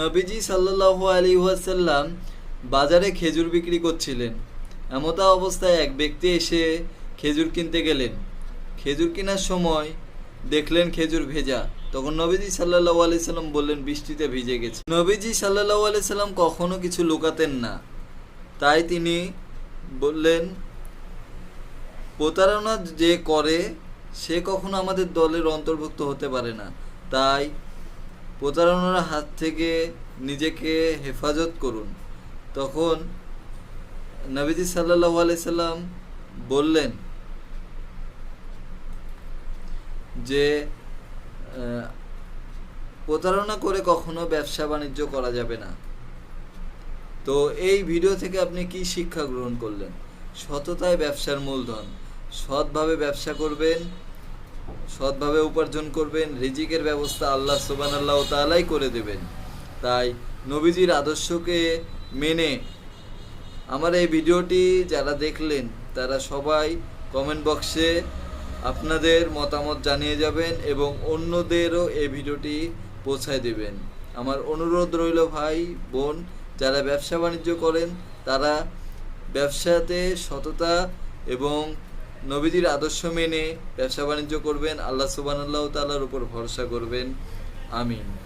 নবীজি সাল্লাল্লাহু আলী ওয়াসাল্লাম বাজারে খেজুর বিক্রি করছিলেন। এমতা অবস্থায় এক ব্যক্তি এসে খেজুর কিনতে গেলেন। খেজুর কেনার সময় দেখলেন খেজুর ভেজা। তখন নবীজি সাল্লাল্লাহু আলি সাল্লাম বললেন, বৃষ্টিতে ভিজে গেছে। নবীজি সাল্লাল্লাহু আলি সাল্লাম কখনো কিছু লুকাতেন না। তাই তিনি বললেন, প্রতারণা যে করে, সে কখনো আমাদের দলের অন্তর্ভুক্ত হতে পারে না। তাই প্রতারণার হাত থেকে নিজেকে হেফাজত করুন। তখন নবীজি সাল্লাহ সাল্লাম বললেন যে প্রতারণা করে কখনো ব্যবসা বাণিজ্য করা যাবে না। তো এই ভিডিও থেকে আপনি কি শিক্ষা গ্রহণ করলেন? সততায় ব্যবসার মূলধন। সৎভাবে ব্যবসা করবেন সৎভাবে উপার্জন করবেন, রিজিকের ব্যবস্থা আল্লাহ সুবান আল্লাহ তালাই করে দেবেন। তাই নবীজির আদর্শকে মেনে আমার এই ভিডিওটি যারা দেখলেন, তারা সবাই কমেন্ট বক্সে আপনাদের মতামত জানিয়ে যাবেন এবং অন্যদেরও এই ভিডিওটি পৌঁছায় দেবেন। আমার অনুরোধ রইল ভাই, বোন, যারা ব্যবসা বাণিজ্য করেন, তারা ব্যবসাতে সততা এবং নবীজির আদর্শ মেনে ব্যবসা বাণিজ্য করবেন আল্লাহ সুবান আল্লাহ তাল্লাহর উপর ভরসা করবেন। আমিন।